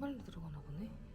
정말로 들어가나 보네.